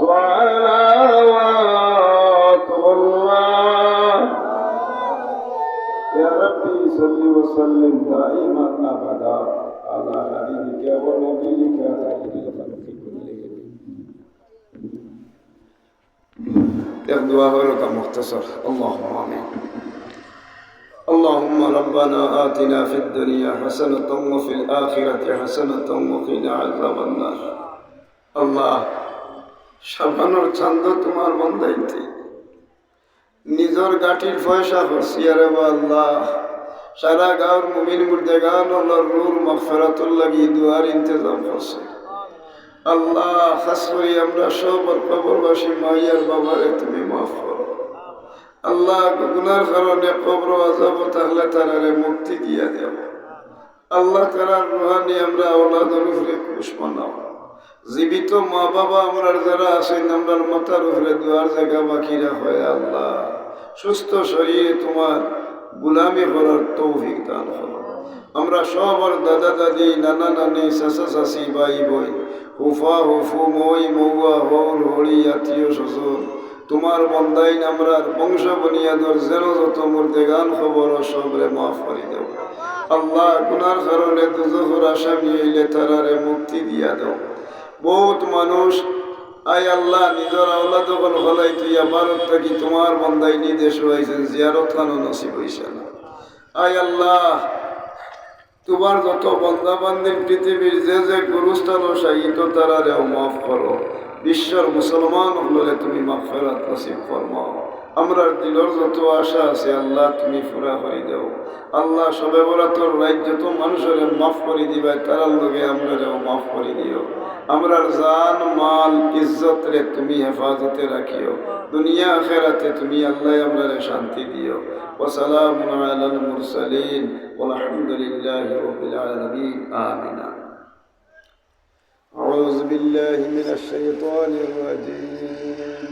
صلوات الله. يا ربي صل وسلم دائما أبدا على حبيبك ونبيك خير الخلق كلهم. يغدو لك مختصر. اللهم آمين. اللهم ربنا آتنا في الدنيا حسنة وفي الآخرة حسنة وقنا عذاب النار. الله সাবানোর ছন্দ তোমার বন্দাইতে। নিজর গাঠির পয়সা আরে আল্লাহ। সারা গাঁর মুমিন মুর্দে গান রুর মফরাতুল লাগি দুয়ার ইন্তজাম করছে। আল্লাহ, খাস করি আমরা সব কবরবাসী মাইয়ার বাবারে তুমি মাফ করো। আল্লাহ, গুনার কারণে কবর আজাব থাকলে তারারে মুক্তি দিয়া দেব। আল্লাহ তারার রুহানি আমরা ওলাদের উপরে খুশ মানাও জীবিত মা বাবা আমরা যারা আছেন আমরা মাথার উপরে দুয়ার জায়গা বাকিরা হয় আল্লাহ। সুস্থ শরীরে তোমার গুলামি করার তৌফিক দান করো। আমরা সব সবার দাদা, দাদি, নানা, নানি, চাচা, চাচি বাই বই হুফা হুফু মই মৌয়া হর হরি আত্মীয়, স্বজন, তোমার বন্দাইন আমরা বংশ বনিয়াদর যেন যত মুর্দে গান খবর সবরে মাফ করে দেব আল্লাহ গুনার কারণে দুজহর আসামি হইলে তারারে মুক্তি দিয়া দাও। বহুত মানুষ। আয় আল্লাহ, নিজের আল্লাহ তখন হলাই তুই আমার থাকি, তোমার বন্দাই নির্দেশ হয়েছেন, জিয়ারত খানো নসিব হয়েছে না। আয় আল্লাহ, তোমার যত বন্ধা বান্ধব পৃথিবীর যে যে গুরুস্থান সাহিত তারা রেও মাফ করো। বিশ্বর মুসলমান হলে তুমি মাফ ফেরাত নসিব ফরমাও। আমরার দিলর যত আশা আছে আল্লাহ তুমি ফুরা করে দেও আল্লাহ সবে বরাতর রাজ্য তো মানুষের মাফ করে দিবে তারার লগে আমরাও মাফ করে দিও আমরার জান মাল ইজ্জত রে তুমি হেফাজতে রাখিও দুনিয়া আখেরাতে তুমি আল্লাহ আমরারে শান্তি দিও وسلام على المرسلين والحمد لله رب العالمين آمين أعوذ بالله من الشيطان الرجيم